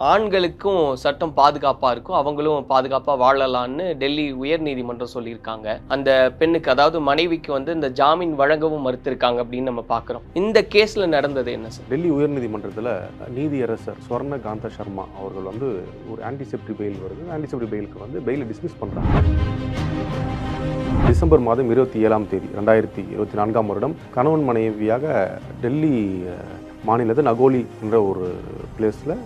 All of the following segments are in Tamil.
ஆண்களுக்கும் சட்டம் பாதுகாப்பாக இருக்கும். அவங்களும் பாதுகாப்பாக வாழலான்னு டெல்லி உயர்நீதிமன்றம் சொல்லியிருக்காங்க. அந்த பெண்ணுக்கு அதாவது மனைவிக்கு வந்து இந்த ஜாமீன் வழங்கவும் மறுத்திருக்காங்க அப்படின்னு நம்ம பார்க்குறோம் இந்த கேஸில் நடந்தது என்ன சார்? டெல்லி உயர்நீதிமன்றத்தில் நீதியரசர் ஸ்வர்ண காந்த சர்மா அவர்கள் வந்து ஒரு ஆன்டிசெப்டி பெயில் வருது. ஆன்டிசெப்டி பெயிலுக்கு வந்து பெயிலை டிஸ்மிஸ் பண்ணுறாங்க டிசம்பர் மாதம் இருபத்தி ஏழாம் தேதி ரெண்டாயிரத்தி இருபத்தி நான்காம் வருடம் கணவன் மனைவியாக டெல்லி மாநிலத்தில் நகோலி என்ற ஒரு பிளேஸில்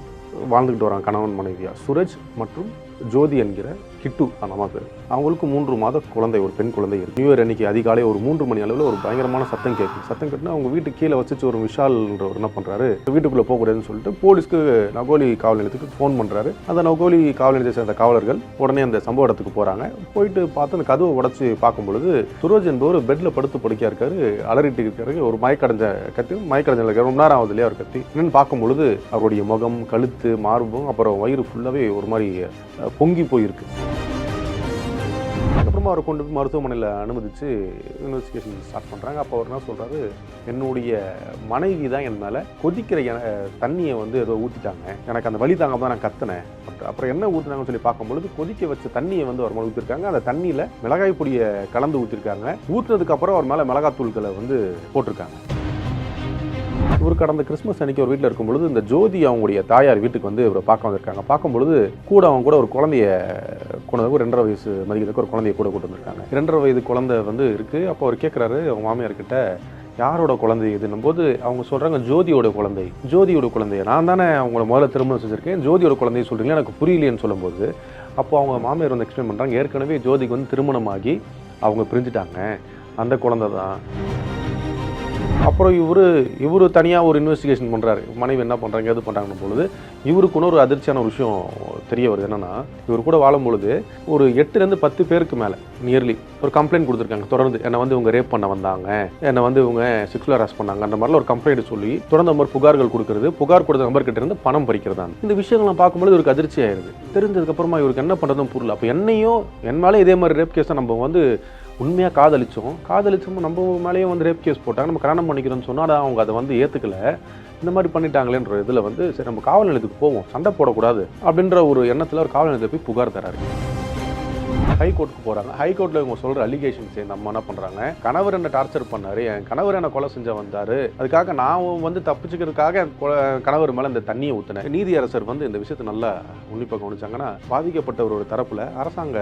வாழ்ந்துக்கிட்டு வராங்க கணவன் மனைவியாக சுரஜ் மற்றும் ஜோதி என்கிற கிட்டு அந்த பேர். அவங்களுக்கு மூன்று மாத குழந்தை ஒரு பெண் குழந்தை இருக்கு. நியூ இயர் அன்னைக்கு அதிகாலை ஒரு மூன்று மணி அளவில் ஒரு பயங்கரமான சத்தம் கேட்கும். சத்தம் கேட்டுனா அவங்க வீட்டு கீழே வச்சு ஒரு விஷால்ன்றவர் என்ன பண்ணுறாரு வீட்டுக்குள்ளே போகக்கூடாதுன்னு சொல்லிட்டு போலீஸ்க்கு நகோலி காவல் நிலையத்துக்கு ஃபோன் பண்ணுறாரு அந்த நகோலி காவல் நிலையத்தை சேர்ந்த காவலர்கள் உடனே அந்த சம்பவ இடத்துக்கு போகிறாங்க போயிட்டு பார்த்து அந்த கதவை உடச்சி பார்க்கும் பொழுது சுரோஜ் என்பவர் பெட்டில் படுத்து படுக்கையா இருக்காரு. அலறிட்டு இருக்காரு. ஒரு மயக்கடைஞ்ச கத்தி மயக்கடைஞ்ச இருக்காரு ரொம்ப நேரம் ஆகுது இல்லையா ஒரு கத்தி. என்னென்னு பார்க்கும் பொழுது அவருடைய முகம் கழுத்து மார்பும் அப்புறம் வயிறு ஃபுல்லாகவே ஒரு மாதிரி பொங்கி போயிருக்கு. அதுக்கப்புறமா அவரை கொண்டு போய் மருத்துவமனையில் அனுமதித்து இன்வெஸ்டிகேஷன் ஸ்டார்ட் பண்ணுறாங்க அப்போ அவர் என்ன சொல்கிறாரு என்னுடைய மனைவி தான் என் மேலே கொதிக்கிற என- தண்ணியை வந்து ஏதோ ஊற்றிட்டாங்க எனக்கு அந்த வழி தாங்க தான் நான் கத்தினேன். அப்புறம் அப்புறம் என்ன ஊற்றுனாங்கன்னு சொல்லி பார்க்கும்பொழுது கொதிக்க வச்ச தண்ணியை வந்து அவர் மேலே ஊற்றிருக்காங்க அந்த தண்ணியில் மிளகாய் பொடியை கலந்து ஊற்றிருக்காங்க ஊற்றுனதுக்கப்புறம் அவர் மேலே மிளகாத்தூள்களை வந்து போட்டிருக்காங்க. இவர் கடந்த கிறிஸ்மஸ் அன்னைக்கு ஒரு வீட்டில் இருக்கும் பொழுது இந்த ஜோதி அவங்களுடைய தாயார் வீட்டுக்கு வந்து இவரை பார்க்க வந்திருக்காங்க. பார்க்கும் பொழுது கூட அவங்க கூட ஒரு குழந்தைய குழந்தைக்கு ஒரு ரெண்டரை வயசு மதிக்கிறதுக்கு ஒரு குழந்தைய கூட கூட்டு வந்திருக்காங்க. ரெண்டரை வயது குழந்தை வந்து இருக்குது அப்போ அவர் கேட்குறாரு அவங்க மாமியார்கிட்ட யாரோட குழந்தை இதுன்னும் போது அவங்க சொல்கிறாங்க ஜோதியோட குழந்தை. ஜோதியோட குழந்தைய. நான் தானே அவங்கள முதல்ல திருமணம் செஞ்சுருக்கேன். ஜோதியோட குழந்தைய சொல்கிறீங்க எனக்கு புரியலையேன்னு சொல்லும்போது அப்போ அவங்க மாமியார் வந்து எக்ஸ்பிளைன் பண்ணுறாங்க ஏற்கனவே ஜோதிக்கு வந்து திருமணமாகி அவங்க பிரிஞ்சுட்டாங்க. அந்த குழந்தை தான் அப்புறம் இவர் இவர் தனியாக ஒரு இன்வெஸ்டிகேஷன் பண்ணுறாரு மனைவி என்ன பண்ணுறாங்க எது பண்ணுறாங்கன்னு பொழுது இவருக்கு இன்னொரு அதிர்ச்சியான ஒரு விஷயம் தெரிய வருது. என்னென்னா இவர் கூட வாழும்பொழுது ஒரு எட்டுலேருந்து பத்து பேருக்கு மேலே நியர்லி ஒரு கம்ப்ளைண்ட் கொடுத்துருக்காங்க. தொடர்ந்து என்னை வந்து இவங்க ரேப் பண்ண வந்தாங்க. என்னை வந்து இவங்க செக்ஷுவல் ஹராஸ் பண்ணாங்க. அந்த மாதிரிலாம் ஒரு கம்ப்ளைண்ட் சொல்லி தொடர்ந்து மாதிரி புகார்கள் கொடுக்குறது புகார் கொடுத்த நபர் இருந்து பணம் பறிக்கிறதா இந்த விஷயங்கள்லாம் பார்க்கும்போது இவருக்கு அதிர்ச்சி ஆயிருது தெரிஞ்சதுக்கப்புறமா இவருக்கு என்ன பண்ணுறதும் புரியல. அப்போ என்னையும் என் மேலே இதே மாதிரி ரேப் கேஸை நம்ம வந்து உண்மையாக காதலிச்சோம். காதலிச்சோம் நம்ம மேலேயே வந்து ரேப் கேஸ் போட்டாங்க. நம்ம கல்யாணம் பண்ணிக்கிறோம்னு சொன்னால் அவங்க அதை வந்து ஏற்றுக்கல இந்த மாதிரி பண்ணிட்டாங்களேன்ற இதில் வந்து சரி நம்ம காவல் நிலையத்துக்கு போவோம். சண்டை போடக்கூடாது அப்படின்ற ஒரு எண்ணத்தில் ஒரு காவல் நிலையத்தை போய் புகார் தராரு. ஹைகோர்ட்டுக்கு போகிறாங்க ஹைகோர்ட்டில் இவங்க சொல்கிற அலிகேஷன்ஸ் நம்ம என்ன பண்ணுறாங்க கணவர் என்ன டார்ச்சர் பண்ணார்? என் கணவர் என்ன கொலை செஞ்ச வந்தார்? அதுக்காக நான் வந்து தப்பிச்சுக்கிறதுக்காக கணவர் மேலே இந்த தண்ணியை ஊற்றினேன் நீதியரசர் வந்து இந்த விஷயத்தை நல்லா உன்னிப்பாக கவனிச்சாங்கன்னா பாதிக்கப்பட்டவரோட தரப்பில் அரசாங்க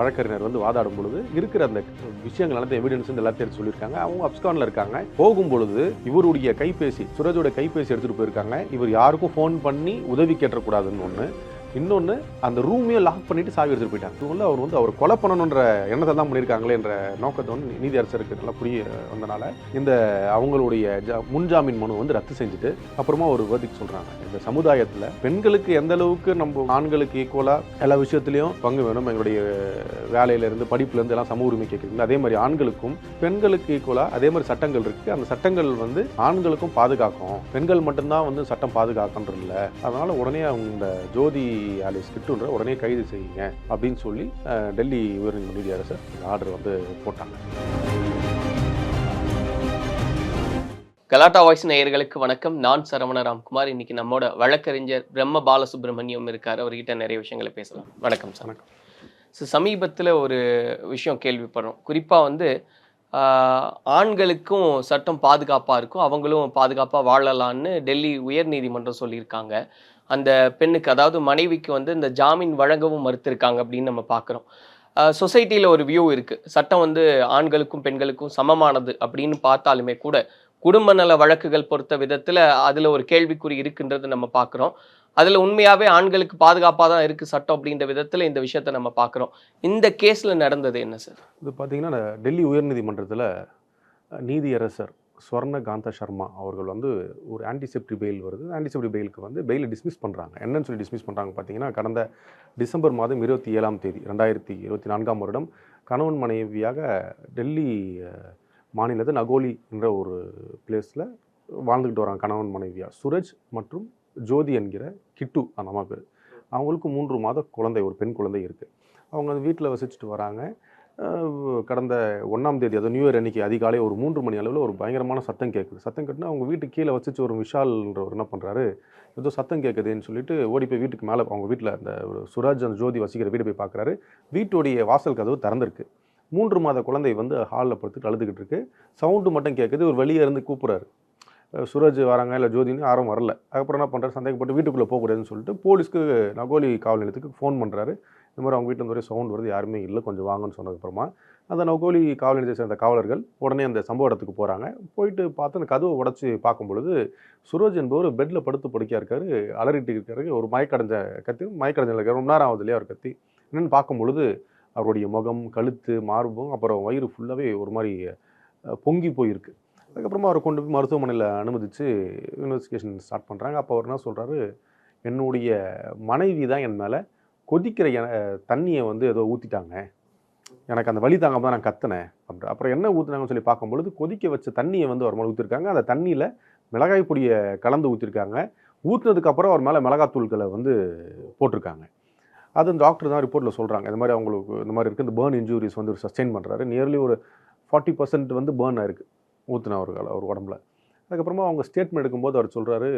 வழக்கறிஞர் வந்து வாதாடும் பொழுது இருக்கிற அந்த விஷயங்கள் எல்லாத்தையும் எவிடன்ஸ் எல்லாத்தையும் சொல்லியிருக்காங்க. அவங்க அப்ஸ்கானில் இருக்காங்க. போகும் பொழுது இவருடைய கைபேசி சுரஜோட கைபேசி எடுத்துகிட்டு போயிருக்காங்க. இவர் யாருக்கும் ஃபோன் பண்ணி உதவி கேட்டக்கூடாதுன்னு ஒன்று இன்னொன்று அந்த ரூமையும் லாக் பண்ணிட்டு சாவி எடுத்துட்டு போயிட்டாங்க. அவர் வந்து அவர் கொலை பண்ணணுன்ற எண்ணத்தை தான் பண்ணியிருக்காங்களே என்ற நோக்கத்தை வந்து நீதியரசருக்கு நல்லா புரிய வந்தனால இந்த அவங்களுடைய ஜா முன்ஜாமீன் மனு வந்து ரத்து செஞ்சுட்டு அப்புறமா ஒரு வேர்டிக் சொல்கிறாங்க இந்த சமுதாயத்தில் பெண்களுக்கு எந்த அளவுக்கு நம்ம ஆண்களுக்கு ஈக்குவலாக எல்லா விஷயத்துலையும் பங்கு வேணும் எங்களுடைய வேலையிலேருந்து படிப்புலேருந்து எல்லாம் சமூக உரிமை கேட்குறீங்க அதே மாதிரி ஆண்களுக்கும் பெண்களுக்கு ஈக்குவலாக அதே மாதிரி சட்டங்கள் இருக்குது அந்த சட்டங்கள் வந்து ஆண்களுக்கும் பாதுகாக்கும். பெண்கள் மட்டும்தான் வந்து சட்டம் பாதுகாக்கன்றது இல்லை அதனால் உடனே அவங்க இந்த ஜோதி ஆலிஸ் கிட்டுன்ற உடனே கைது செய்யுங்க அப்படின்னு சொல்லி டெல்லி உயர்நீதிமன்ற நீதியரசர் ஆர்டர் வந்து போட்டாங்க. கலாட்டா வாய்ஸ் நேயர்களுக்கு வணக்கம். நான் சரவண ராம்குமார். இன்னைக்கு நம்மோட வழக்கறிஞர் பிரம்ம பாலசுப்ரமணியம் இருக்காரு. அவர்கிட்ட நிறைய விஷயங்களை பேசலாம். வணக்கம் சார். வணக்கம். ஸோ சமீபத்தில் ஒரு விஷயம் கேள்விப்படுறோம். குறிப்பாக வந்து ஆண்களுக்கும் சட்டம் பாதுகாப்பாக இருக்கும். அவங்களும் பாதுகாப்பாக வாழலான்னு டெல்லி உயர்நீதிமன்றம் சொல்லியிருக்காங்க. அந்த பெண்ணுக்கு அதாவது மனைவிக்கு வந்து இந்த ஜாமீன் வழங்கவும் மறுத்திருக்காங்க அப்படின்னு நம்ம பார்க்குறோம். சொசைட்டியில் ஒரு வியூ இருக்குது சட்டம் வந்து ஆண்களுக்கும் பெண்களுக்கும் சமமானது அப்படின்னு பார்த்தாலுமே கூட குடும்ப நல வழக்குகள் பொறுத்த விதத்தில் அதில் ஒரு கேள்விக்குறி இருக்குன்றது நம்ம பார்க்குறோம் அதில் உண்மையாகவே ஆண்களுக்கு பாதுகாப்பாக தான் இருக்குது சட்டம் அப்படின்ற விதத்தில் இந்த விஷயத்தை நம்ம பார்க்குறோம் இந்த கேஸில் நடந்தது என்ன சார்? இது பார்த்தீங்கன்னா டெல்லி உயர்நீதிமன்றத்தில் நீதியரசர் ஸ்வர்ண காந்த சர்மா அவர்கள் வந்து ஒரு ஆன்டிசெப்டி பெயில் வருது. ஆன்டிசெப்டி பெயிலுக்கு வந்து பெயிலை டிஸ்மிஸ் பண்ணுறாங்க என்னன்னு சொல்லி டிஸ்மிஸ் பண்ணுறாங்க பார்த்தீங்கன்னா கடந்த டிசம்பர் மாதம் இருபத்தி ஏழாம் தேதி ரெண்டாயிரத்தி இருபத்தி நான்காம் வருடம் கணவன் மனைவியாக டெல்லி மாநிலத்தில் நகோலி என்ற ஒரு பிளேஸில் வாழ்ந்துக்கிட்டு வராங்க. கணவன் மனைவியாக சுரஜ் மற்றும் ஜோதி என்கிற கிட்டு அந்த அம்மா பேர். அவங்களுக்கு மூன்று மாத குழந்தை ஒரு பெண் குழந்தை இருக்குது அவங்க அந்த வீட்டில் வசிச்சுட்டு வராங்க. கடந்த ஒன்றாம் தேதி அது நியூ இயர் அன்னைக்கு அதிகாலை ஒரு மூன்று மணி அளவில் ஒரு பயங்கரமான சத்தம் கேட்குது சத்தம் கேட்டுனா அவங்க வீட்டுக்கு கீழே வச்சுச்சு ஒரு விஷால்ன்றவர் என்ன பண்ணுறாரு ஏதோ சத்தம் கேட்குதுன்னு சொல்லிட்டு ஓடி போய் வீட்டுக்கு மேலே அவங்க வீட்டில் அந்த ஒரு சுராஜ் அந்த ஜோதி வசிக்கிற வீடு போய் பார்க்குறாரு வீட்டுடைய வாசல் கதவு திறந்திருக்கு. மூன்று மாத குழந்தை வந்து ஹாலில் படுத்துட்டு அழுதுகிட்டு இருக்கு. சவுண்டு மட்டும் கேட்குது ஒரு வெளியே இருந்து கூப்பிட்றாரு. சுரஜ் வராங்க இல்லை ஜோதின்னு யாரும் வரல. அதுக்கப்புறம் என்ன பண்ணுறாரு சந்தேகப்பட்டு வீட்டுக்குள்ளே போகக்கூடாதுன்னு சொல்லிட்டு போலீஸ்க்கு நகோலி காவல் நிலையத்துக்கு ஃபோன் பண்ணுறாரு இந்த மாதிரி அவங்க வீட்டில் இருந்து சவுண்ட் வருது. யாருமே இல்லை கொஞ்சம் வாங்கன்னு சொன்னதுக்கப்புறமா அந்த நகோலி காவல் நிலையத்தை சேர்ந்த காவலர்கள் உடனே அந்த சம்பவ இடத்துக்கு போகிறாங்க போயிட்டு பார்த்து அந்த கதவை உடச்சி பார்க்கும் பொழுது சுரோஜ் என்பவர் பெட்டில் படுத்து படுக்கையாக இருக்காரு. அலறிட்டு இருக்காரு. ஒரு மயக்கடைஞ்ச கத்தி மயக்கடைஞ்ச இருக்காரு ரொம்ப நேரம் ஆகுது இல்லையா ஒரு கத்தி. என்னென்னு பார்க்கும் பொழுது அவருடைய முகம் கழுத்து மார்பும் அப்புறம் வயிறு ஃபுல்லாகவே ஒரு மாதிரி பொங்கி போயிருக்கு. அதுக்கப்புறமா அவரை கொண்டு போய் மருத்துவமனையில் அனுமதித்து இன்வெஸ்டிகேஷன் ஸ்டார்ட் பண்ணுறாங்க அப்போ அவர் என்ன சொல்கிறாரு என்னுடைய மனைவி தான் என் மேலே கொதிக்கிற எ- தண்ணியை வந்து ஏதோ ஊற்றிட்டாங்க எனக்கு அந்த வழி தாங்காமல் தான் நான் கத்தினேன். அப்படி அப்புறம் என்ன ஊற்றுனாங்கன்னு சொல்லி பார்க்கும்பொழுது கொதிக்க வச்ச தண்ணியை வந்து அவர் மேலே ஊற்றிருக்காங்க அந்த தண்ணியில் மிளகாய் பொடியை கலந்து ஊற்றிருக்காங்க ஊற்றுனதுக்கப்புறம் அவர் மேலே மிளகாத்தூள்களை வந்து போட்டிருக்காங்க. அது டாக்டர் தான் ரிப்போர்ட்டில் சொல்கிறாங்க இந்த மாதிரி அவங்களுக்கு இந்த மாதிரி இருக்குது இந்த பேர்ன் இன்ஜூரிஸ் வந்து சஸ்டெயின் பண்ணுறாரு நியர்லி ஒரு ஃபார்ட்டி பர்சன்ட் வந்து பேர்ன் ஆயிருக்கு ஊற்றுனா அவர் அவர் உடம்புல. அதுக்கப்புறமா அவங்க ஸ்டேட்மெண்ட் எடுக்கும்போது அவர் சொல்கிறாரு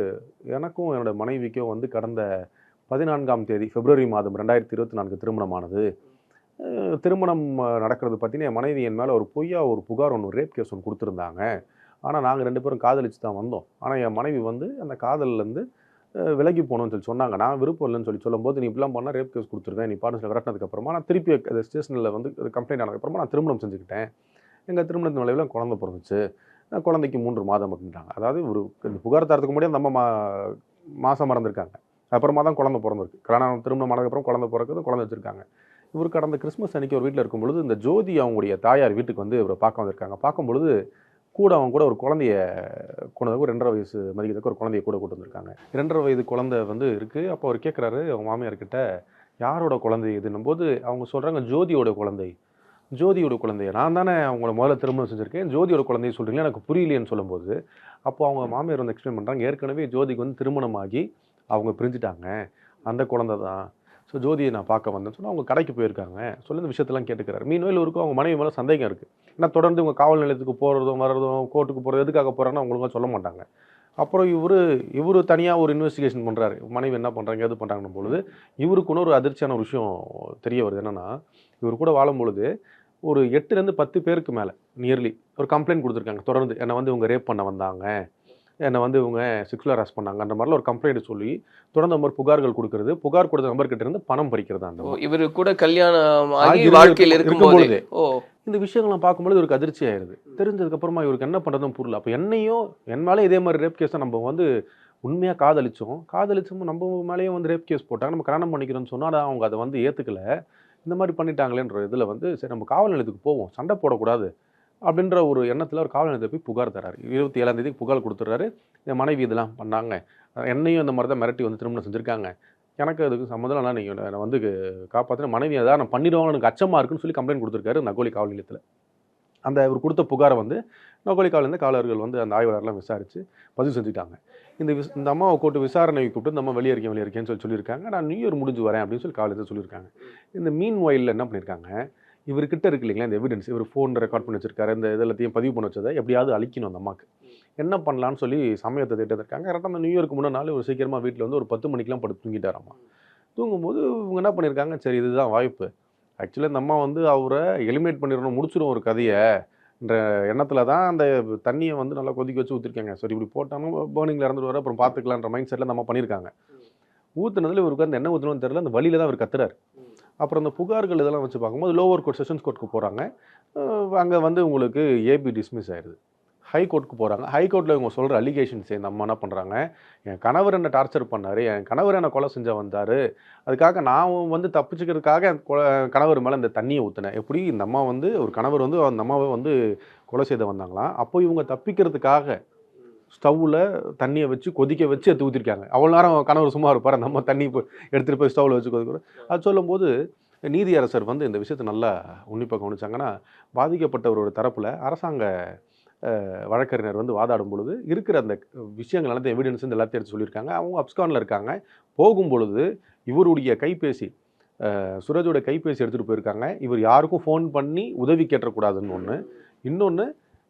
எனக்கும் என்னோட மனைவிக்கும் வந்து கடந்த பதினான்காம் தேதி பிப்ரவரி மாதம் ரெண்டாயிரத்தி இருபத்தி நான்கு திருமணமானது. திருமணம் நடக்கிறது பார்த்தீங்கன்னா என் மனைவி என் மேலே ஒரு பொய்யா ஒரு புகார் ஒன்று ரேப் கேஸ் ஒன்று கொடுத்துருந்தாங்க. ஆனால் நாங்கள் ரெண்டு பேரும் காதலிச்சு தான் வந்தோம். ஆனால் என் மனைவி வந்து அந்த காதல்லேருந்து விலகி போகணும்னு சொல்லி சொன்னாங்க. நான் விருப்பம் இல்லைன்னு சொல்லி சொல்லும்போது நீ இப்படிலாம் பண்ணால் ரேப் கேஸ் கொடுத்துருவேன். நீ பாட்டு விரட்டினதுக்கப்புறமா நான் திருப்பி அது ஸ்டேஷனில் வந்து கம்ப்ளைண்ட் ஆனதுக்கப்புறமா நான் திருமணம் செஞ்சுக்கிட்டேன். எங்கள் திருமணத்தின் விளைவில் குழந்தை பிறந்துச்சு. குழந்தைக்கு மூன்று மாதம் அப்படின்றாங்க. அதாவது ஒரு இந்த புகார் தரத்துக்கு முன்னாடி நம்ம மா மாதம் மறந்துருக்காங்க. அப்புறமா தான் குழந்தை பிறந்திருக்கு. கல்யாணம் திருமணம் ஆனதுக்கப்புறம் குழந்தை பிறக்குது குழந்தை வச்சிருக்காங்க. இவர் கடந்த கிறிஸ்மஸ் அன்றைக்கி ஒரு வீட்டில் இருக்கும் பொழுது இந்த ஜோதி அவங்களுடைய தாயார் வீட்டுக்கு வந்து இவரை பார்க்க வந்திருக்காங்க. பார்க்கும் பொழுது கூட அவங்க கூட ஒரு குழந்தைய கொண்டு ஒரு ரெண்டரை வயசு மதிக்கிறதுக்கு ஒரு குழந்தைய கூட கூட்டு வந்திருக்காங்க. ரெண்டரை வயது குழந்தை வந்து இருக்குது அப்போ அவர் கேட்குறாரு அவங்க மாமியார்கிட்ட யாரோட குழந்தை இதுன்னும் போது அவங்க சொல்கிறாங்க ஜோதியோட குழந்தை. ஜோதியோட குழந்தைய? நான் தானே அவங்கள முதல்ல திருமணம் செஞ்சுருக்கேன். ஜோதியோட குழந்தைய சொல்கிறீங்களா எனக்கு புரியலையேன்னு சொல்லும்போது அப்போ அவங்க மாமியார் வந்து எக்ஸ்பிளைன் பண்ணுறாங்க ஏற்கனவே ஜோதிக்கு வந்து திருமணமாகி அவங்க பிரிஞ்சுட்டாங்க. அந்த குழந்தை தான் ஸோ ஜோதியை நான் பார்க்க வந்தேன்னு சொன்னால் அவங்க கடைக்கு போயிருக்காங்க. சொல்லி இந்த விஷயத்தெல்லாம் கேட்டுக்கிறாரு. மீன்வேல் இருக்கும் அவங்க மனைவி மேலே சந்தேகம் இருக்குது ஏன்னா தொடர்ந்து இவங்க காவல் நிலையத்துக்கு போகிறதும் வர்றதும் கோர்ட்டுக்கு போகிறது எதுக்காக போகிறான்னு அவங்களுக்கும் சொல்ல மாட்டாங்க. அப்புறம் இவர் இவர் தனியாக ஒரு இன்வெஸ்டிகேஷன் பண்ணுறாரு மனைவி என்ன பண்ணுறாங்க எது பண்ணுறாங்கன்னு பொழுது இவருக்குன்னு ஒரு அதிர்ச்சியான ஒரு விஷயம் தெரிய வருது. என்னென்னா இவர் கூட வாழும்பொழுது ஒரு எட்டுலேருந்து பத்து பேருக்கு மேலே நியர்லி ஒரு கம்ப்ளைண்ட் கொடுத்துருக்காங்க. தொடர்ந்து என்னை வந்து இவங்க ரேப் பண்ண வந்தாங்க. என்னை வந்து இவங்க செக்ஷுவல் ஹராஸ் பண்ணாங்க அந்த மாதிரிலாம் ஒரு கம்ப்ளைண்ட் சொல்லி தொடர்ந்து மாதிரி புகார்கள் கொடுக்கறது புகார் கொடுத்த நபர்கிட்ட இருந்து பணம் பறிக்கிறது அந்த. இவரு கூட கல்யாணம் வாழ்க்கையில் இருக்கும்போது. இந்த விஷயங்கள்லாம் பார்க்கும்போது இவருக்கு அதிர்ச்சி ஆயிருது. தெரிஞ்சதுக்கு அப்புறமா இவருக்கு என்ன பண்ணுறதும் புரியல. அப்போ என்னையும் என் மேலே இதே மாதிரி ரேப் கேஸை நம்ம வந்து உண்மையாக காதலிச்சோம். காதலிச்சோம் நம்ம மேலேயும் வந்து ரேப் கேஸ் போட்டாங்க. நம்ம கல்யாணம் பண்ணிக்கிறோம்னு சொன்னால் அவங்க அதை வந்து ஏற்றுக்கல இந்த மாதிரி பண்ணிட்டாங்களேன்ற இதில் வந்து சரி நம்ம காவல் நிலையத்துக்கு போவோம். சண்டை போடக்கூடாது. அப்படின்ற ஒரு எண்ணத்தில் ஒரு காவல் நிலையத்தை போய் புகார் தராரு இருபத்தி ஏழாம் தேதி புகார் கொடுத்துட்றாரு. என் மனைவி இதெல்லாம் பண்ணாங்க. என்னையும் இந்த மாதிரி தான் மிரட்டி வந்து திருமணம் செஞ்சுருக்காங்க. எனக்கு அதுக்கு சம்மந்தம் இல்லை நீங்கள் என்னை வந்து காப்பாற்றின மனைவி அதான் நான் பண்ணிடுவாங்கன்னு எனக்கு அச்சமாக இருக்குன்னு சொல்லி கம்ப்ளைண்ட் கொடுத்துருக்காரு நகோலி காவல் நிலையத்தில். அந்த இவர் கொடுத்த புகாரை வந்து நகோலி காவலேருந்து காவலர்கள் வந்து அந்த ஆய்வாளர்லாம் விசாரித்து பதிவு செஞ்சுட்டாங்க இந்த விஸ் இந்த அம்மாவை கூட்டு விசாரணை கூப்பிட்டு இந்த அம்மா வெளியே இருக்கேன் வெளியே இருக்கேன்னு சொல்லி சொல்லியிருக்காங்க. நான் நியூ இயர் முடிஞ்சு வரேன் அப்படின்னு சொல்லி காலேஜ் சொல்லியிருக்காங்க. இந்த மீன் வயலில் என்ன பண்ணியிருக்காங்க? இவர்கிட்ட இருக்கு இல்லைங்களா இந்த எவிடன்ஸ் இவர் ஃபோன் ரெக்கார்ட் பண்ணி வச்சிருக்காரு இந்த இதெல்லாத்தையும் பதிவு பண்ண வச்சதை எப்படியாவது அழிக்கணும் அந்த அம்மாக்கு. என்ன பண்ணலான்னு சொல்லி சமயத்தை திட்டத்திருக்காங்க கரெக்டாக அந்த நியூ இயர்க்கு முன்னாடி நாள் ஒரு சீக்கிரமாக வீட்டில் வந்து ஒரு பத்து மணிக்கெலாம் படுத்து தூங்கிட்டாராம்மா தூங்கும்போது இவங்க என்ன பண்ணியிருக்காங்க சரி இதுதான் வாய்ப்பு. ஆக்சுவலாக இந்த அம்மா வந்து அவரை எலிமினேட் பண்ணிடணும் முடிச்சிடும் ஒரு கதையை. என்ற எண்ணத்தில் தான் அந்த தண்ணியை வந்து நல்லா கொதிக்க வச்சு ஊற்றிருக்காங்க சரி இப்படி போட்டாலும் பேர்னிங்கில் இறந்துட்டு வர அப்புறம் பார்த்துக்கலான்ற மைண்ட் செட்டில் நம்ம பண்ணியிருக்காங்க ஊற்றுனதுல இவருக்கு அந்த என்ன ஊற்றணும்னு தெரியல அந்த வழியில் தான் அவர் கத்துறாரு. அப்புறம் அந்த புகார்கள் இதெல்லாம் வச்சு பார்க்கும்போது லோவர் கோர்ட் செஷன்ஸ் கோர்ட்டுக்கு போகிறாங்க அங்கே வந்து உங்களுக்கு ஏபி டிஸ்மிஸ் ஆயிடுது ஹை கோர்ட்டுக்கு போகிறாங்க ஹை கோர்ட்டில் இவங்க சொல்கிற அலிகேஷன்ஸ் இந்த அம்மா என்ன பண்ணுறாங்க என் கணவர் என்ன டார்ச்சர் பண்ணார். என் கணவர் என்ன கொலை செஞ்ச வந்தார். அதுக்காக நான் வந்து தப்பிச்சுக்கிறதுக்காக என் கொ- கணவர் மேலே இந்த தண்ணியை ஊற்றினேன் எப்படி? இந்த அம்மா வந்து ஒரு கணவர் வந்து அந்த அம்மாவை வந்து கொலை செய்த வந்தாங்களாம். அப்போ இவங்க தப்பிக்கிறதுக்காக ஸ்டவ்வில் தண்ணியை வச்சு கொதிக்க வச்சு எடுத்து ஊற்றிருக்காங்க அவ்வளோ நேரம் கணவர் சும்மா இருப்பார். நம்ம தண்ணி போய் எடுத்துகிட்டு போய் ஸ்டவ்வில் வச்சு கொதிக்கிறோம் அது சொல்லும்போது நீதியரசர் வந்து இந்த விஷயத்தை நல்லா உன்னிப்பாக கவனிச்சாங்கன்னா பாதிக்கப்பட்டவரோட தரப்பில் அரசாங்க வழக்கறிஞர் வந்து வாதாடும் பொழுது இருக்கிற அந்த விஷயங்கள் எல்லாத்தையும் எவிடன்ஸ் எல்லாத்தையும் எடுத்து சொல்லியிருக்காங்க. அவங்க அப்ஸ்கானில் இருக்காங்க. போகும் பொழுது இவருடைய கைபேசி சுரஜோட கைபேசி எடுத்துகிட்டு போயிருக்காங்க. இவர் யாருக்கும் ஃபோன் பண்ணி உதவி கேட்டக்கூடாதுன்னு ஒன்று இன்னொன்று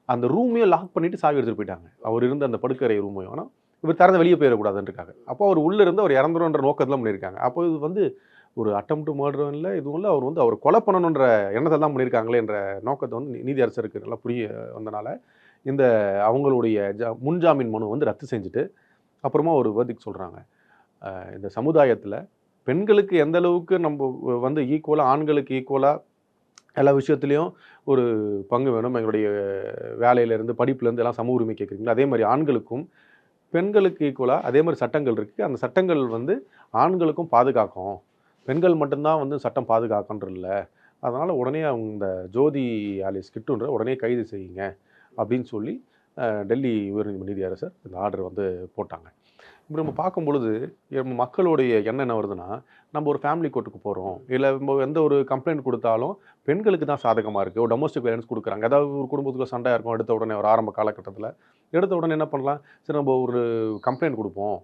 அந்த ரூமையும் லாக் பண்ணிட்டு சாவி எடுத்துகிட்டு போயிட்டாங்க. அவர் இருந்த அந்த படுக்கறை ரூமையும் ஆனால் இவர் திறந்து வெளியே போயிடக்கூடாதுன்றக்காக அப்போ அவர் உள்ளே இருந்து அவர் இறந்துருன்ற நோக்கத்தில் பண்ணியிருக்காங்க அப்போ இது வந்து ஒரு அட்டம் டு மர்டரும் இல்லை இதுவும் இல்லை அவர் வந்து அவர் கொலை பண்ணணுன்ற எண்ணத்தை தான் பண்ணியிருக்காங்களே என்ற நோக்கத்தை வந்து நீதி அரசருக்கு நல்லா புரிய வந்தனால இந்த அவங்களுடைய ஜா முன்ஜாமீன் மனு வந்து ரத்து செஞ்சுட்டு அப்புறமா ஒரு வேர்டிக் சொல்கிறாங்க இந்த சமுதாயத்தில் பெண்களுக்கு எந்த அளவுக்கு நம்ம வந்து ஈக்குவலாக ஆண்களுக்கு ஈக்குவலாக எல்லா விஷயத்துலேயும் ஒரு பங்கு வேணும். எங்களுடைய வேலையிலேருந்து படிப்புலேருந்து எல்லாம் சம உரிமை கேட்குறீங்களா? அதே மாதிரி ஆண்களுக்கும் பெண்களுக்கு ஈக்குவலாக அதே மாதிரி சட்டங்கள் இருக்குது அந்த சட்டங்கள் வந்து ஆண்களுக்கும் பாதுகாக்கும். பெண்கள் மட்டும்தான் வந்து சட்டம் பாதுகாக்கன்ற அதனால் உடனே அவங்க இந்த ஜோதி ஆலிஸ் கிட்டுன்ற உடனே கைது செய்யுங்க அப்படின்னு சொல்லி டெல்லி உயர்நீதிமன்ற நீதியரசர் இந்த ஆர்டர் வந்து போட்டாங்க. இப்போ நம்ம பார்க்கும் பொழுது நம்ம மக்களுடைய எண்ணம் என்ன வருதுன்னா நம்ம ஒரு ஃபேமிலி கோர்ட்டுக்கு போகிறோம் இல்லை நம்ம எந்த ஒரு கம்ப்ளைண்ட் கொடுத்தாலும் பெண்களுக்கு தான் சாதகமாக இருக்குது ஒரு டொமஸ்டிக் வயலன்ஸ் கொடுக்குறாங்க. ஏதாவது ஒரு குடும்பத்துக்குள்ள சண்டையாக இருக்கும் எடுத்த உடனே ஒரு ஆரம்ப காலகட்டத்தில். எடுத்த உடனே என்ன பண்ணலாம்? சரி நம்ம ஒரு கம்ப்ளைண்ட் கொடுப்போம்.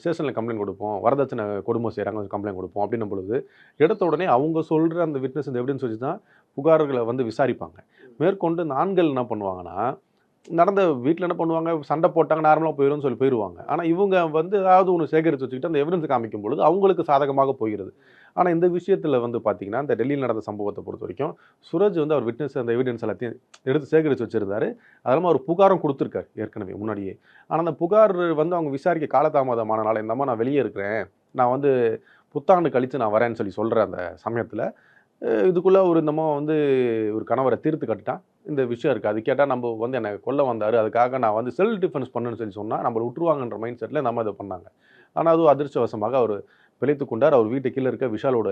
ஸ்டேஷனில் கம்ப்ளைண்ட் கொடுப்போம். வரதட்சணை கொடுமை செய்கிறாங்க கம்ப்ளைண்ட் கொடுப்போம். அப்படின்னும் பொழுது எடுத்த உடனே அவங்க சொல்கிற அந்த விட்னஸ் இந்த எவிடன்ஸ் வச்சு தான் புகார்களை வந்து விசாரிப்பாங்க. மேற்கொண்டு இந்த ஆண்கள் என்ன பண்ணுவாங்கன்னா நடந்த வீட்டில் என்ன பண்ணுவாங்க? சண்டை போட்டாங்க நார்மலாக போயிடும்னு சொல்லி போயிடுவாங்க ஆனால் இவங்க வந்து ஏதாவது ஒன்று சேகரித்து வச்சுக்கிட்டு அந்த எவிடன்ஸ் காமிக்கும் பொழுது அவங்களுக்கு சாதகமாக போகிறது. ஆனால் இந்த விஷயத்தில் வந்து பார்த்தீங்கன்னா இந்த டெல்லியில் நடந்த சம்பவத்தை பொறுத்த வரைக்கும் சுரஜ் வந்து அவர் விட்னஸ் அந்த எவிடன்ஸ் எல்லாத்தையும் எடுத்து சேகரித்து வச்சிருந்தாரு. அதெல்லாம் அவர் புகாரும் கொடுத்துருக்காரு ஏற்கனவே முன்னாடியே. ஆனால் அந்த புகார் வந்து அவங்க விசாரிக்க காலதாமதமானனால இந்த மாதிரி நான் வெளியே இருக்கிறேன். நான் வந்து புத்தாண்டு கழித்து நான் வரேன்னு சொல்லி சொல்கிற அந்த சமயத்தில் இதுக்குள்ளே ஒரு இந்தமாக வந்து ஒரு கணவரை தீர்த்து கட்டிட்டான். இந்த விஷயம் இருக்குது அது கேட்டால் நம்ம வந்து என்னை கொல்ல வந்தார். அதுக்காக நான் வந்து செல்ஃப் டிஃபென்ஸ் பண்ணுன்னு சொல்லி சொன்னால் நம்மளை விட்டுருவாங்கன்ற மைண்ட் செட்டில் நம்ம இதை பண்ணாங்க. ஆனால் அதுவும் அதிர்ஷ்டவசமாக அவர் பிழைத்து கொண்டார். அவர் வீட்டு கீழே இருக்க விஷாலோட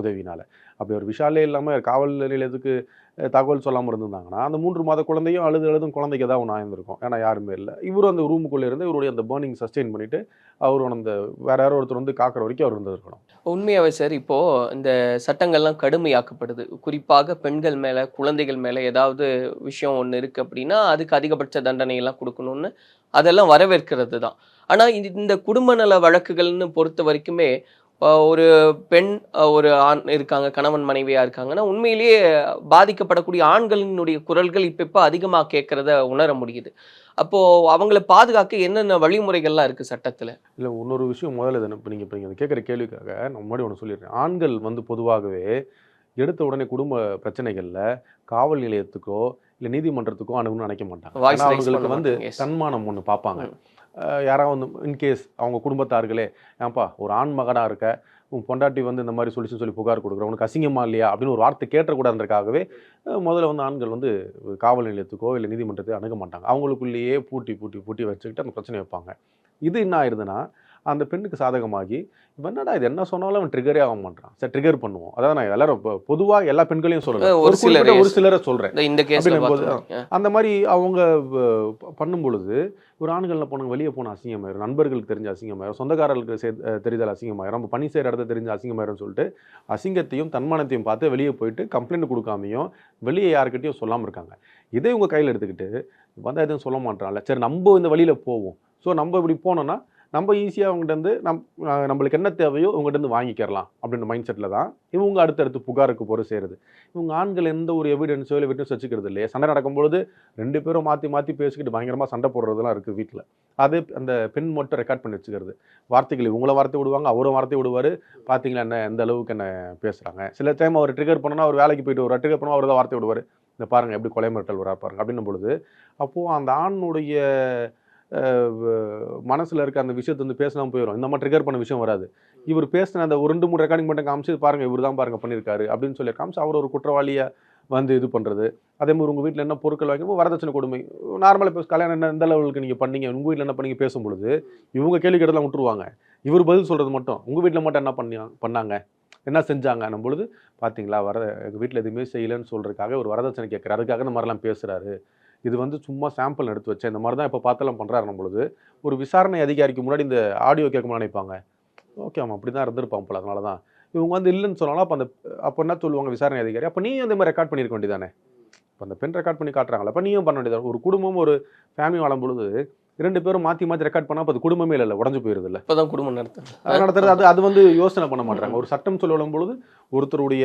உதவினால் அப்படி ஒரு விஷாலே இல்லாமல் காவல் நிலையத்துக்கு தகவல் சொல்லாமல் இருந்திருந்தாங்கன்னா அந்த மூன்று மாத குழந்தையும் அழுது அழுதும் குழந்தைக்கு ஏதாவது ஒன்று ஆயிருந்திருக்கும். ஏன்னா யாருமே இல்லை. இவரும் அந்த ரூமுக்குள்ளே இருந்து இவருடைய அந்த பேர்னிங் சஸ்டெயின் பண்ணிட்டு அவர் அந்த வேற யாரோ ஒருத்தர் வந்து காக்கிற வரைக்கும் அவர் இருந்திருக்கணும் உண்மையாகவே சார் இப்போது இந்த சட்டங்கள்லாம் கடுமையாக்கப்படுது. குறிப்பாக பெண்கள் மேலே குழந்தைகள் மேலே ஏதாவது விஷயம் ஒன்று இருக்குது அப்படின்னா அதுக்கு அதிகபட்ச தண்டனை எல்லாம் கொடுக்கணும்னு அதெல்லாம் வரவேற்கிறது தான் ஆனால் இந்த- இந்த குடும்ப நல வழக்குகள்னு பொறுத்த வரைக்குமே ஒரு பெண் ஒரு ஆண் இருக்காங்க கணவன் மனைவியாக இருக்காங்கன்னா உண்மையிலேயே பாதிக்கப்படக்கூடிய ஆண்களினுடைய குரல்கள் இப்போ இப்போ அதிகமாக கேட்குறத உணர முடியுது. அப்போது அவங்கள பாதுகாக்க என்னென்ன வழிமுறைகள்லாம் இருக்குது சட்டத்தில்? இல்லை இன்னொரு விஷயம் முதல்ல இதை இப்போ நீங்கள் இப்போ நீங்கள் கேட்குற கேள்விக்காக நான் முன்னாடி ஒன்று சொல்லிடுறேன். ஆண்கள் வந்து பொதுவாகவே எடுத்த உடனே குடும்ப பிரச்சனைகளில் காவல் நிலையத்துக்கோ இல்லை நீதிமன்றத்துக்கோ அணுகணும்னு நினைக்க மாட்டாங்க. அவங்களுக்கு வந்து. தன்மானம் ஒன்று பார்ப்பாங்க. யாராவது வந்து இன்கேஸ் அவங்க குடும்பத்தார்களே ஏன்பா ஒரு ஆண் மகனாக இருக்க உன் பொண்டாட்டி வந்து இந்த மாதிரி சொல்லிச்சுன்னு சொல்லி புகார் கொடுக்குற உனக்கு அசிங்கமா இல்லையா அப்படின்னு ஒரு வார்த்தை கேட்டக்கூடாதுன்றக்காகவே அஹ் முதல்ல வந்து ஆண்கள் வந்து காவல் நிலையத்துக்கோ இல்லை நீதிமன்றத்தை அணுக மாட்டாங்க. அவங்களுக்குள்ளேயே பூட்டி பூட்டி பூட்டி வச்சுக்கிட்டு அந்த பிரச்சனை வைப்பாங்க. இது என்ன ஆயிருதுன்னா அந்த பெண்ணுக்கு சாதகமாகி என்னடா இது? என்ன சொன்னாலும் அவன் ட்ரிகரே ஆக மாட்டான் சரி ட்ரிகர் பண்ணுவோம். அதாவது நான் எல்லாரும் பொதுவாக எல்லா பெண்களையும் சொல்றேன். ஒரு சிலர், ஒரு. சிலரை சொல்றேன். இந்த- பார்த்தோம். அந்த மாதிரி அவங்க பண்ணும் பொழுது ஒரு ஆண்கள் பொண்ணுங்க வெளியே போன அசிங்கமாயிரும். நண்பர்களுக்கு தெரிஞ்ச அசிங்கமாயிரும். சொந்தக்காரர்களுக்கு சே- தெரிதல் அசிங்கமாயிரும். நம்ம பணி செய்கிற இடத்த தெரிஞ்ச அசிங்கமாயிரும் சொல்லிட்டு அசிங்கத்தையும் தன்மானத்தையும் பார்த்து வெளியே போயிட்டு கம்ப்ளைண்ட் கொடுக்காமையும் வெளியே யாருக்கிட்டையும் சொல்லாமல் இருக்காங்க. இதே உங்கள் கையில் எடுத்துக்கிட்டு வந்தால் எதுவும் சொல்ல மாட்டான்ல சரி நம்ம இந்த வழியில் போவோம். ஸோ நம்ம இப்படி போனோம்னா நம்ம ஈஸியாக அவங்ககிட்ட இருந்து நம் நம்மளுக்கு என்ன தேவையோ உங்ககிட்ட இருந்து வாங்கிக்கிறலாம் அப்படின்ற மைண்ட் செட்டில் தான் இவங்க அடுத்தடுத்து புகாருக்கு பொறு செய்கிறது இவங்க ஆண்கள் எந்த ஒரு எவிடன்ஸோ இல்லை விட்னஸ் வச்சுக்கிறது இல்லையே. சண்டை நடக்கும்பொழுது ரெண்டு பேரும் மாற்றி மாற்றி பேசிக்கிட்டு பயங்கரமாக சண்டை போடுறதெல்லாம் இருக்குது வீட்டில் அது அந்த பெண் மட்டும் ரெக்கார்ட் பண்ணி வச்சுக்கிறது. வார்த்தைகள் இவங்கள வார்த்தை விடுவாங்க அவரும் வார்த்தை விடுவார். பார்த்தீங்களா என்ன எந்த அளவுக்கு என்ன பேசுகிறாங்க சில டைம் அவர் ட்ரிகர் பண்ணோன்னா அவர் வேலைக்கு போயிட்டு வருவார். ட்ரிகர் பண்ணால் அவர் தான் வார்த்தை விடுவார். இந்த பாருங்கள் எப்படி கொலை மிரட்டல் வரா பாருங்க. அப்படின்னும் பொழுது அப்போது அந்த ஆணுடைய மனசில் இருக்க அந்த விஷயத்தை வந்து பேசினா போயிடும் இந்த மாதிரி ட்ரிகர் பண்ண விஷயம் வராது. இவர் பேசின அந்த ஒரு ரெண்டு மூணு ரெக்கார்டிங் மட்டும் காமிச்சு பாருங்க இவர் தான் பாருங்க பண்ணியிருக்காரு அப்படின்னு சொல்லி காமிச்சு அவர் ஒரு குற்றவாளியை வந்து இது பண்ணுறது அதே மாதிரி உங்கள் வீட்டில் என்ன பொருட்கள் வாங்கி வரதட்சணை கொடுமை. நார்மலாக இப்போ கல்யாணம் என்ன எந்த லெவலுக்கு நீங்கள் பண்ணீங்க உங்கள் வீட்டில் என்ன பண்ணீங்க பேசும் பொழுது இவங்க கேள்வி கேட்டதெல்லாம் விட்டுருவாங்க. இவர் பதில் சொல்கிறது மட்டும். உங்கள் வீட்டில் மட்டும் என்ன பண்ணி பண்ணாங்க? என்ன செஞ்சாங்கன்னும் பொழுது பார்த்தீங்களா வர எங்கள் வீட்டில் எதுவுமே செய்யலைன்னு சொல்கிறதுக்காக ஒரு வரதட்சணை கேட்குறாரு. அதுக்காக இந்த மாதிரிலாம் பேசுகிறாரு இது வந்து சும்மா சாம்பிள் எடுத்து வச்சேன். இந்த மாதிரி தான் இப்போ பார்த்தெல்லாம் பண்ணுறாருன்னும் பொழுது. ஒரு விசாரணை அதிகாரிக்கு முன்னாடி இந்த ஆடியோ கேட்கணும்னு நினைப்பாங்க. ஓகே அவன் அப்படி தான் இருந்திருப்பான் போல அதனால தான் இவங்க வந்து இல்லைன்னு சொன்னாலும் அப்போ அந்த அப்போ என்ன சொல்லுவாங்க விசாரணை அதிகாரி? அப்போ நீ அந்த மாதிரி ரெக்கார்ட் பண்ணியிருக்க வேண்டியதானே? இப்போ அந்த பெண் ரெக்கார்ட் பண்ணி காட்டுறாங்களா அப்போ நீயும் பண்ண வேண்டியது ஒரு குடும்பம் ஒரு ஃபேமிலி வாழும் பொழுது இரண்டு பேரும் மாற்றி மாற்றி ரெக்கார்ட் பண்ணால் அது குடும்பமே இல்லை உடஞ்சு போயிருது இல்லை. இப்பதான் குடும்பம் நடத்துது. அது நடத்துறது அது அது வந்து யோசனை பண்ண மாட்டாங்க ஒரு சட்டம் சொல்லும் பொழுது ஒருத்தருடைய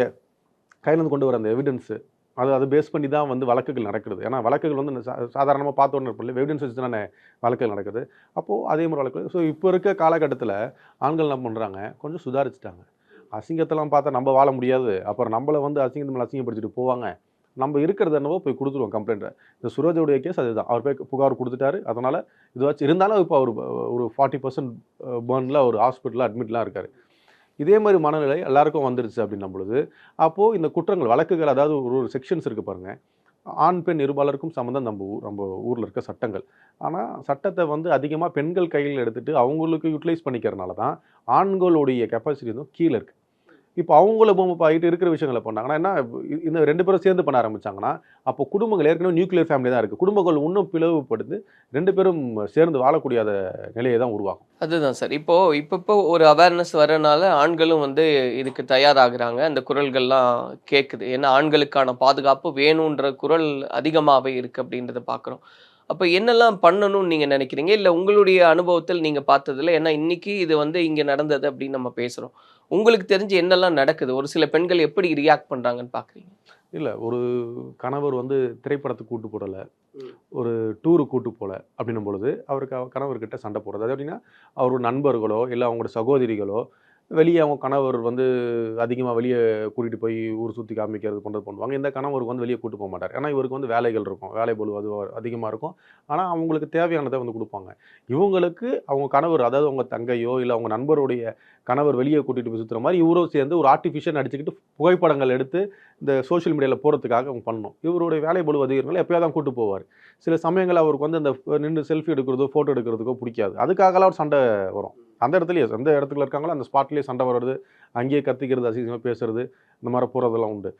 கையில இருந்து கொண்டு வர அந்த எவிடன்ஸ் அது அதை பேஸ் பண்ணி தான் வந்து வழக்குகள் நடக்குது. ஏன்னா வழக்குகள் வந்து சாதாரணமாக பார்த்த உடனே இருப்பில்ல எவிடன்ஸ் வச்சு தானே வழக்குகள் நடக்குது. அப்போது அதே மாதிரி வழக்கு ஸோ இப்போ இருக்க காலகட்டத்தில் ஆண்கள் என்ன பண்ணுறாங்க கொஞ்சம் சுதாரிச்சிட்டாங்க. அசிங்கத்தெல்லாம் பார்த்தா நம்ம வாழ முடியாது. அப்புறம் நம்மளை வந்து அசிங்கத்து மேலே அசிங்கப்படுத்திட்டு போவாங்க. நம்ம இருக்கிறது என்னவோ போய் கொடுத்துருவோம் கம்ப்ளைண்ட்டை இந்த சுரோஜோடைய கேஸ் அதுதான் அவர் போய் புகார் கொடுத்துட்டாரு. அதனால் இதுவாச்சு இருந்தாலும் இப்போ அவர் ஒரு ஃபார்ட்டி பர்சன்ட் பேர்னில் ஒரு ஹாஸ்பிட்டலில் அட்மிட்லாம் இருக்கார். இதே மாதிரி மனநிலை எல்லாருக்கும் வந்துருச்சு அப்படின்னும் பொழுது அப்போது இந்த குற்றங்கள் வழக்குகள் அதாவது ஒரு ஒரு செக்ஷன்ஸ் இருக்குது பாருங்கள் ஆண் பெண் இருபாலருக்கும் சம்மந்தம் நம்ம ஊர் நம்ம ஊரில் இருக்க சட்டங்கள். ஆனால் சட்டத்தை வந்து அதிகமாக பெண்கள் கையில் எடுத்துகிட்டு அவங்களுக்கு யூட்டிலைஸ் பண்ணிக்கிறனால தான் ஆண்களுடைய கெப்பாசிட்டி வந்து கீழே இருக்குது இப்போ அவங்கள பொம்மை இருக்கிற விஷயங்களை பண்ணாங்கன்னா என்ன இந்த ரெண்டு பேரும் சேர்ந்து பண்ண ஆரம்பித்தாங்கன்னா அப்போ குடும்பங்கள் ஏற்கனவே நியூக்ளியர் ஃபேமிலி தான் இருக்குது குடும்பங்கள் இன்னும் பிளவுபடுத்து ரெண்டு பேரும் சேர்ந்து வாழக்கூடியாத நிலையை தான் உருவாகும் அதுதான் சார். இப்போது இப்போ இப்போ ஒரு அவேர்னஸ் வரனால ஆண்களும் வந்து இதுக்கு தயாராகிறாங்க. அந்த குரல்கள்லாம் கேட்குது ஏன்னா ஆண்களுக்கான பாதுகாப்பு வேணுன்ற குரல் அதிகமாகவே இருக்குது அப்படின்றத பார்க்குறோம் அப்போ என்னெல்லாம் பண்ணணும்னு நீங்கள் நினைக்கிறீங்க? இல்லை உங்களுடைய அனுபவத்தில் நீங்கள் பார்த்ததுல ஏன்னா இன்னைக்கு இது வந்து இங்கே நடந்தது அப்படின்னு நம்ம பேசுகிறோம் உங்களுக்கு தெரிஞ்சு என்னெல்லாம் நடக்குது? ஒரு சில பெண்கள் எப்படி ரியாக்ட் பண்றாங்கன்னு பார்க்குறீங்க இல்லை ஒரு கணவர் வந்து திரைப்படத்துக்கு கூட்டு போடலை. ஒரு டூருக்கு கூட்டு போகல அப்படின்னும் பொழுது அவருக்கு அவ- கணவர்கிட்ட சண்டை போடுறது. அது எப்படின்னா அவர் நண்பர்களோ இல்லை அவங்களோட சகோதரிகளோ வெளியே அவங்க கணவர் வந்து அதிகமாக வெளியே கூட்டிகிட்டு போய் ஊர் சுற்றி காமிக்கிறது பண்ணுறது பண்ணுவாங்க. இந்த கணவருக்கு வந்து வெளியே கூட்டு போக மாட்டார். ஏன்னா இவருக்கு வந்து வேலைகள் இருக்கும். வேலை பொழுது அது அதிகமாக இருக்கும். ஆனால் அவங்களுக்கு தேவையானதை வந்து கொடுப்பாங்க. இவங்களுக்கு அவங்க கணவர் அதாவது அவங்க தங்கையோ இல்லை அவங்க நண்பருடைய கணவர் வெளியே கூட்டிகிட்டு போய் சுற்றுற மாதிரி இவரும் சேர்ந்து ஒரு ஆர்டிஃபிஷியல் அடிச்சுக்கிட்டு புகைப்படங்கள் எடுத்து இந்த சோஷியல் மீடியாவில் போகிறதுக்காக அவங்க பண்ணணும். இவருடைய வேலை பொழுது அதிகங்கள் எப்போயாவது தான் கூட்டு போவார். சில சமயங்கள் அவருக்கு வந்து அந்த நின்று செல்ஃபி எடுக்கிறதோ ஃபோட்டோ எடுக்கிறதுக்கோ பிடிக்காது. அதுக்காகலாம் ஒரு சண்டை வரும். அந்த இடத்துலயே எந்த இடத்துல இருக்காங்களோ? அந்த ஸ்பாட்லேயே சண்டை வர்றது அங்கேயே கத்திக்கிறது அசிங்கமாக பேசுறது இந்த மாதிரி போகிறதெல்லாம் உண்டு.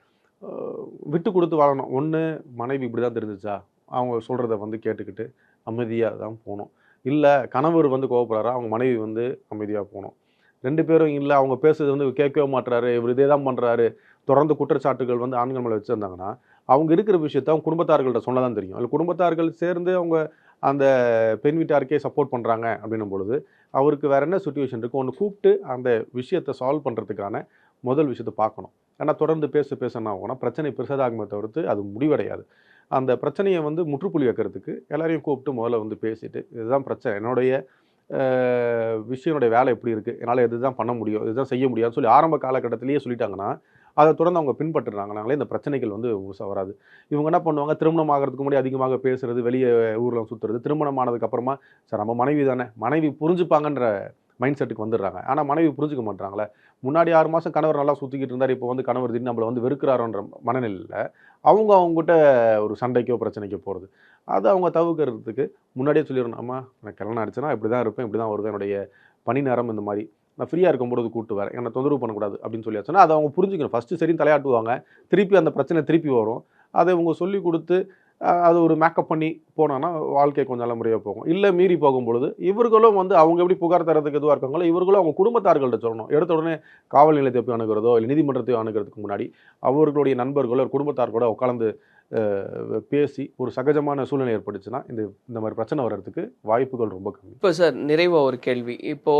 விட்டு கொடுத்து வாழணும். ஒன்று மனைவி இப்படி தான் தெரிஞ்சிச்சா? அவங்க சொல்கிறத வந்து கேட்டுக்கிட்டு அமைதியாக தான் போகணும். இல்லை கணவர் வந்து கோவப்படுறாரா? அவங்க மனைவி வந்து அமைதியாக போகணும். ரெண்டு பேரும் இல்லை அவங்க பேசுறது வந்து கேட்கவே மாட்டுறாரு இவர் இதே தான் பண்ணுறாரு தொடர்ந்து குற்றச்சாட்டுகள் வந்து ஆண்கள் மேலே வச்சுருந்தாங்கன்னா அவங்க இருக்கிற விஷயத்த அவங்க குடும்பத்தார்கள்ட்ட சொன்ன தான் தெரியும். இல்லை குடும்பத்தார்கள் சேர்ந்து அவங்க அந்த பெண் வீட்டாருக்கே சப்போர்ட் பண்ணுறாங்க அப்படின்னும் பொழுது அவருக்கு வேறு என்ன சுச்சுவேஷன் இருக்கும் ஒன்று கூப்பிட்டு அந்த விஷயத்தை சால்வ் பண்ணுறதுக்கான முதல் விஷயத்தை பார்க்கணும். ஏன்னா தொடர்ந்து பேச பேச என்ன ஆகும்னா பிரச்சனை பெருசதாகுமே தவிர்த்து அது முடிவடையாது. அந்த பிரச்சனையை வந்து முற்றுப்புள்ளி வைக்கிறதுக்கு எல்லாரையும் கூப்பிட்டு முதல்ல வந்து பேசிட்டு இதுதான் பிரச்சனை. என்னுடைய விஷயனுடைய வேலை எப்படி இருக்குது என்னால் இதுதான் பண்ண முடியும்? இதுதான் செய்ய முடியாதுன்னு சொல்லி ஆரம்ப காலகட்டத்திலேயே சொல்லிட்டாங்கன்னா அதை தொடர்ந்து அவங்க பின்பற்றுறாங்கனாலே இந்த பிரச்சனைகள் வந்து வராது. இவங்க என்ன பண்ணுவாங்க? திருமணம் ஆகிறதுக்கு முன்னாடி அதிகமாக பேசுறது வெளியே ஊரில் சுற்றுறது திருமணம் ஆனதுக்கு அப்புறமா சார் நம்ம மனைவி தானே? மனைவி புரிஞ்சுப்பாங்கன்ற மைண்ட் செட்டுக்கு வந்துடுறாங்க. ஆனால் மனைவி புரிஞ்சுக்க மாட்டாங்களே முன்னாடி ஆறு மாதம் கணவர் நல்லா சுற்றிக்கிட்டு இருந்தார். இப்போ வந்து கணவர் திடீர்னு நம்மளை வந்து வெறுக்கிறாரோன்ற மனநிலையில் அவங்க அவங்ககிட்ட ஒரு சண்டைக்கோ பிரச்சனைக்கோ போகிறது அதை அவங்க தவிர்க்கிறதுக்கு முன்னாடியே சொல்லிடணும். ஆமாம் நான் கல்யாணம் ஆச்சுன்னா இப்படி தான் இருப்பேன். இப்படி தான் வருவேன். என்னுடைய பணி நேரம் இந்த மாதிரி. நான் ஃப்ரீயாக இருக்கும்போது கூப்பிட்டு வரேன் என்னை தொந்தரவு பண்ணக்கூடாது அப்படின்னு சொல்லியாச்சுன்னா அதை அவங்க புரிஞ்சுக்கணும். ஃபஸ்ட்டு சரி தலையாட்டுவாங்க. திருப்பி அந்த பிரச்சனை திருப்பி வரும். அதை இவங்க சொல்லி கொடுத்து அது ஒரு மேக்கப் பண்ணி போனோன்னா வாழ்க்கை கொஞ்சம் நல்ல முறையாக போகும். இல்லை மீறி போகும்பொழுது இவர்களும் வந்து அவங்க எப்படி புகார் தரதுக்கு எதுவாக இருக்காங்களோ இவர்களும் அவங்க குடும்பத்தார்கள்ட்ட சொல்லணும். எடுத்த உடனே காவல் நிலையத்தை போய் அணுகிறதோ இல்லை நீதிமன்றத்தை அணுகிறதுக்கு முன்னாடி அவர்களுடைய நண்பர்களோ குடும்பத்தார்களோட குடும்பத்தார் கூட உட்காந்து பேசி ஒரு சகஜமான சூழ்நிலை ஏற்பட்டுச்சுன்னா இந்த இந்த மாதிரி பிரச்சனை வர்றதுக்கு வாய்ப்புகள் ரொம்ப கம்மி. இப்போ சார் நிறைவா ஒரு கேள்வி. இப்போ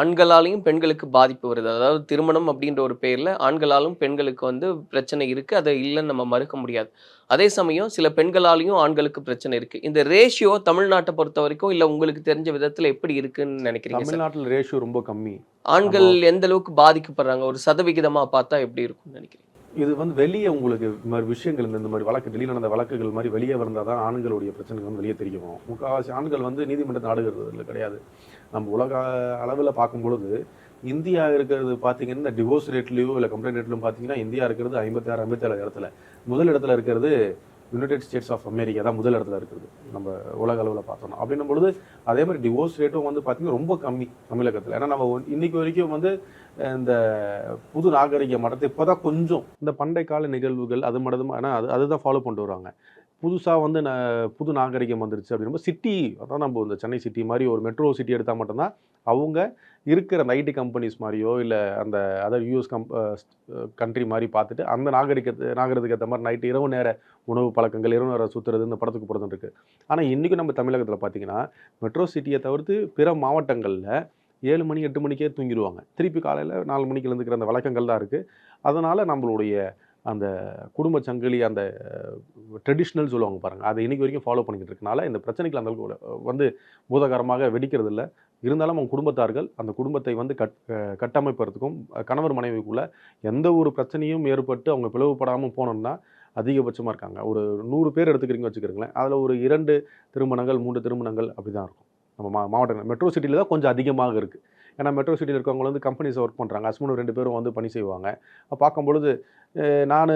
ஆண்களாலையும் பெண்களுக்கு பாதிப்பு வருது. அதாவது திருமணம் அப்படின்ற ஒரு பேர்ல ஆண்களாலும் பெண்களுக்கு வந்து பிரச்சனை இருக்கு. அதை இல்லைன்னு நம்ம மறுக்க முடியாது. அதே சமயம் சில பெண்களாலையும் ஆண்களுக்கு பிரச்சனை இருக்கு. இந்த ரேஷியோ தமிழ்நாட்டை பொறுத்த வரைக்கும் இல்ல உங்களுக்கு தெரிஞ்ச விதத்துல எப்படி இருக்குன்னு நினைக்கிறீங்க தமிழ்நாட்டில் ரேஷியோ ரொம்ப கம்மி. ஆண்கள் எந்த அளவுக்கு பாதிக்கப்படுறாங்க? ஒரு சதவிகிதமா பார்த்தா எப்படி இருக்கும்னு நினைக்கிறீங்க? இது வந்து வெளியே உங்களுக்கு இந்த மாதிரி விஷயங்கள் இந்த மாதிரி வழக்கு வெளியில் நடந்த வழக்குகள் மாதிரி வெளியே வந்தால் தான் ஆண்களுடைய பிரச்சனைகள் வந்து வெளியே தெரிய வரும் முக்கால்வாசி ஆண்கள் வந்து நீதிமன்றத்தை நாடுகிறது கிடையாது. நம்ம உலக அளவில் பார்க்கும் பொழுது இந்தியா இருக்கிறது பார்த்தீங்கன்னா இந்த டிவோர்ஸ் ரேட்லேயோ இல்லை கம்ப்ளைண்ட் ரேட்லையும் பார்த்தீங்கன்னா இந்தியா இருக்கிறது ஐம்பத்தாறு ஐம்பத்தேழு இடத்துல. முதல் இடத்துல இருக்கிறது யுனைடெட் ஸ்டேட்ஸ் ஆஃப் அமெரிக்கா தான் முதல் இடத்துல இருக்குது நம்ம உலக அளவில் பார்த்தோம்னா. அப்படின்னும் பொழுது அதே மாதிரி டிவோர்ஸ் ரேட்டும் வந்து பார்த்தீங்கன்னா ரொம்ப கம்மி தமிழகத்தில். ஏன்னா நம்ம இன்றைக்கி இன்னைக்கு வரைக்கும் வந்து இந்த புது நாகரிக மடத்தை இப்போ தான் கொஞ்சம் இந்த பண்டை கால நிகழ்வுகள் அது மட்டும் ஏன்னா அது அதுதான் ஃபாலோ பண்ணிட்டு வருவாங்க. புதுசாக வந்து ந புது நாகரிகம் வந்துருச்சு அப்படின்போது சிட்டி அதான் நம்ம இந்த சென்னை சிட்டி மாதிரி ஒரு மெட்ரோ சிட்டி எடுத்தால் மட்டும்தான் அவங்க இருக்கிற அந்த ஐடி கம்பெனிஸ் மாதிரியோ இல்லை அந்த அதர் யூஎஸ் கம் கண்ட்ரி மாதிரி பார்த்துட்டு அந்த நாகரிகத்து நாகரிகத்துக்கு ஏற்ற மாதிரி நைட்டு இரவு நேர உணவு பழக்கங்கள் இரவு நேரம் சுற்றுறது இந்த படத்துக்கு போகிறது இருக்குது ஆனால் இன்றைக்கும் நம்ம தமிழகத்தில் பார்த்தீங்கன்னா மெட்ரோ சிட்டியை தவிர்த்து பிற மாவட்டங்களில் ஏழு மணி எட்டு மணிக்கே தூங்கிடுவாங்க. திருப்பி காலையில் நாலு மணிக்கு எழுந்துக்கிற அந்த வழக்கங்கள் தான் இருக்குது அதனால் நம்மளுடைய அந்த குடும்ப சங்கிலி அந்த ட்ரெடிஷ்னல் சொல்லுவாங்க பாருங்கள் அதை இன்றைக்கி வரைக்கும் ஃபாலோ பண்ணிக்கிட்டு இருக்கனால இந்த பிரச்சனைகள் அந்த வந்து பூதகரமாக வெடிக்கிறது இல்லை இருந்தாலும் அவங்க குடும்பத்தார்கள் அந்த குடும்பத்தை வந்து கட் அஹ், கட்டமைப்பதற்கும் கணவர் மனைவிக்குள்ளே எந்த ஒரு பிரச்சனையும் ஏற்பட்டு அவங்க பிளவுபடாமல் போனோம்னா அதிகபட்சமாக இருக்காங்க. ஒரு நூறு பேர் எடுத்துக்கிறீங்க வச்சுக்கிறீங்களேன் அதில் ஒரு இரண்டு திருமணங்கள் மூன்று திருமணங்கள் அப்படி தான் இருக்கும். நம்ம மா மாவட்டங்கள் மெட்ரோ சிட்டியில் தான் கொஞ்சம் அதிகமாக இருக்குது ஏன்னா மெட்ரோ சிட்டியில் இருக்கவங்க வந்து கம்பெனிஸ் ஒர்க் பண்ணுறாங்க ஹஸ்பண்ட் ரெண்டு பேரும் வந்து பணி செய்வாங்க. பார்க்கும்பொழுது நான்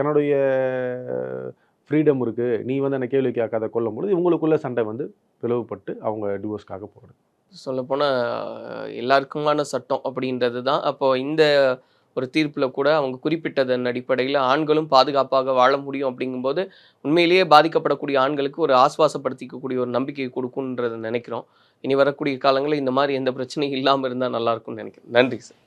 என்னுடைய ஃப்ரீடம் இருக்குது நீ வந்து என்னை கேள்வி கேட்காத கொள்ளும்பொழுது இவங்களுக்குள்ள சண்டை வந்து பிளவுபட்டு அவங்க டிவோர்ஸ்க்காக போகிறது சொல்லப்போனால் எல்லாருக்குமான சட்டம் அப்படின்றது தான் அப்போ இந்த ஒரு தீர்ப்பில் கூட அவங்க குறிப்பிட்டதன் அடிப்படையில் ஆண்களும் பாதுகாப்பாக வாழ முடியும் அப்படிங்கும்போது உண்மையிலேயே பாதிக்கப்படக்கூடிய ஆண்களுக்கு ஒரு ஆஸ்வாசப்படுத்திக்கக்கூடிய ஒரு நம்பிக்கை கொடுக்குன்றதை நினைக்கிறோம். இனி வரக்கூடிய காலங்களில் இந்த மாதிரி எந்த பிரச்சனையும் இல்லாமல் இருந்தால் நல்லாயிருக்கும்னு நினைக்கிறேன். நன்றி சார்.